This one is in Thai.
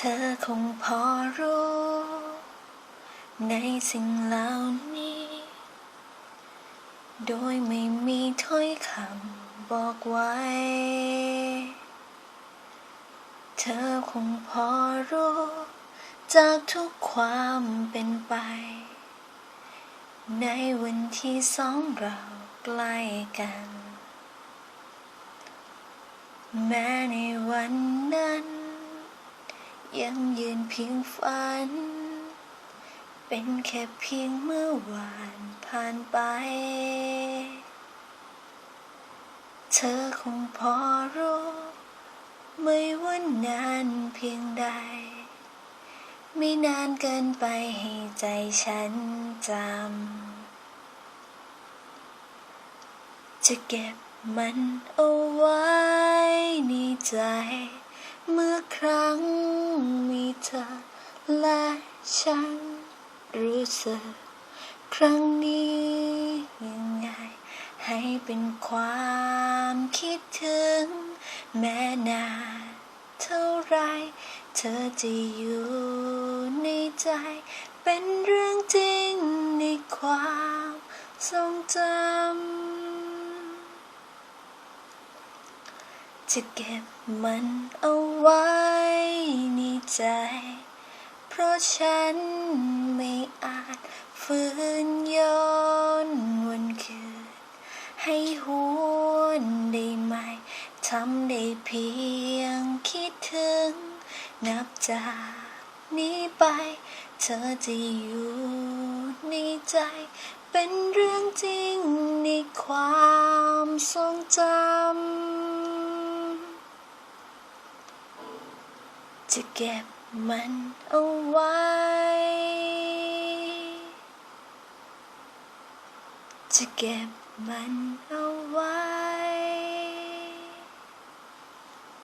เธอคงพอรู้ ในสิ่งเหล่านี้ โดยไม่มีถ้อยคำบอกไว้ เธอคงพอรู้ จากทุกความเป็นไป ในวันที่สองเราใกล้กัน แม้ในวันนั้น ยังยืนเพียงฝัน เป็นแค่เพียงเมื่อวานผ่านไป เธอคงพอรู้ ไม่ว่านานเพียงใด ไม่นานเกินไปให้ใจฉันจำ จะเก็บมันเอาไว้ในใจ เมื่อครั้งมีเธอและฉันรู้สึกครั้งนี้ยังไง ให้เป็นความคิดถึง แม้นานเท่าไร เธอจะอยู่ในใจ เป็นเรื่องจริงในความทรงจำ จะเก็บมันเอาไว้ในใจ เพราะฉันไม่อาจฝืนย้อนวันคืน ให้หวนได้ไหม ทำได้เพียงคิดถึง นับจากนี้ไป เธอจะอยู่ในใจ เป็นเรื่องจริงในความทรงจำ จะเก็บมันเอาไว้ จะเก็บมันเอา